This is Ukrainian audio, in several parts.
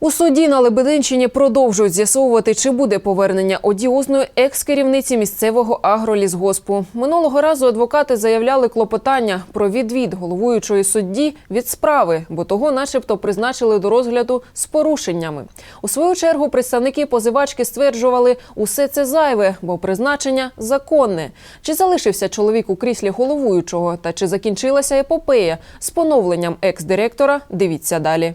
У суді на Лебединщині продовжують з'ясовувати, чи буде повернення одіозної екс-керівниці місцевого агролісгоспу. Минулого разу адвокати заявляли клопотання про відвід головуючої судді від справи, бо того, начебто, призначили до розгляду з порушеннями. У свою чергу представники позивачки стверджували, усе це зайве, бо призначення законне. Чи залишився чоловік у кріслі головуючого, та чи закінчилася епопея з поновленням екс-директора? Дивіться далі.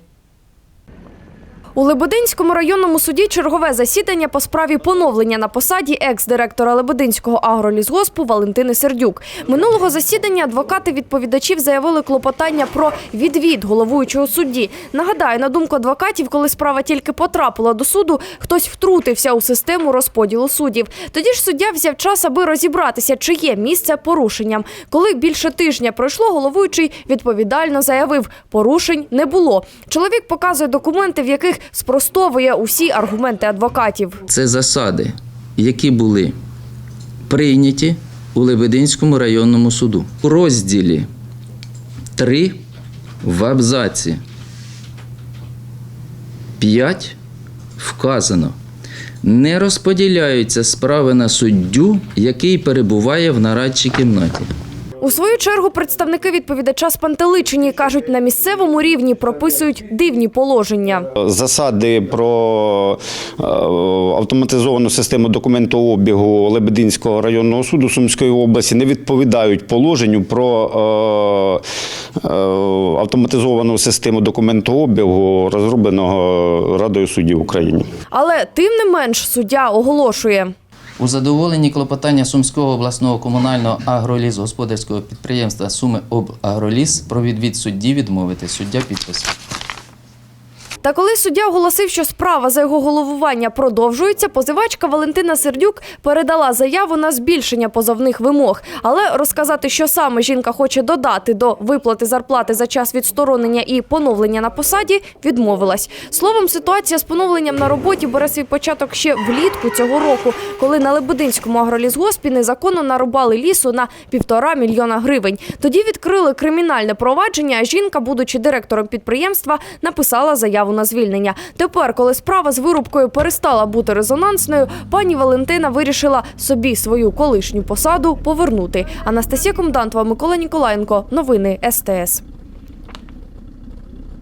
У Лебединському районному суді чергове засідання по справі поновлення на посаді екс-директора Лебединського агролісгоспу Валентини Сердюк. Минулого засідання адвокати відповідачів заявили клопотання про відвід головуючого судді. Нагадаю, на думку адвокатів, коли справа тільки потрапила до суду, хтось втрутився у систему розподілу суддів. Тоді ж суддя взяв час, аби розібратися, чи є місце порушенням. Коли більше тижня пройшло, головуючий відповідально заявив, порушень не було. Чоловік показує документи, в яких спростовує усі аргументи адвокатів. Це засади, які були прийняті у Лебединському районному суду. У розділі 3 в абзаці 5 вказано. Не розподіляються справи на суддю, який перебуває в нарадчій кімнаті. У свою чергу представники відповідача спантеличені кажуть, на місцевому рівні прописують дивні положення. Засади про е, автоматизовану систему документообігу Лебединського районного суду Сумської області не відповідають положенню про е, е, автоматизовану систему документообігу, розробленого Радою суддів України. Але тим не менш суддя оголошує. У задоволенні клопотання Сумського обласного комунального агролізгосподарського підприємства Суми Обагроліс про відвід судді відмовити. Суддя підпис. Та коли суддя оголосив, що справа за його головування продовжується, позивачка Валентина Сердюк передала заяву на збільшення позовних вимог. Але розказати, що саме жінка хоче додати до виплати зарплати за час відсторонення і поновлення на посаді, відмовилась. Словом, ситуація з поновленням на роботі бере свій початок ще влітку цього року, коли на Лебединському агролісгоспі незаконно нарубали лісу на півтора мільйона гривень. Тоді відкрили кримінальне провадження. а Жінка, будучи директором підприємства, написала заяву на звільнення. Тепер, коли справа з вирубкою перестала бути резонансною, пані Валентина вирішила собі свою колишню посаду повернути. Анастасія Комдантова, Микола Ніколаєнко. Новини СТС.